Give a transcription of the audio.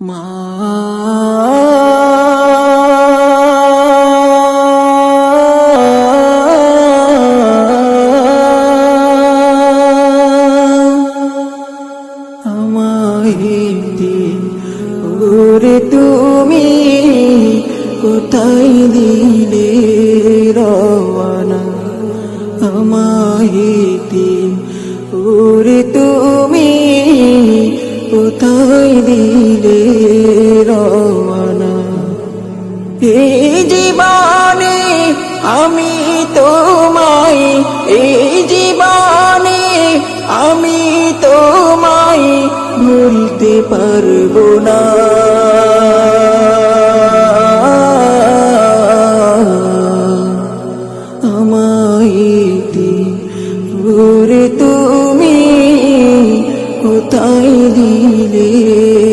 মা ওরে তুমি কোথায় দিলে রওয়ানা? দিন ওরে তুমি কোথায় দিলে এই জীবনে আমি তোমায়, এই জীবনে আমি তোমায় ভুলতে পারব না। আমাইতে ভোরে তুমি কোথায় দিলে?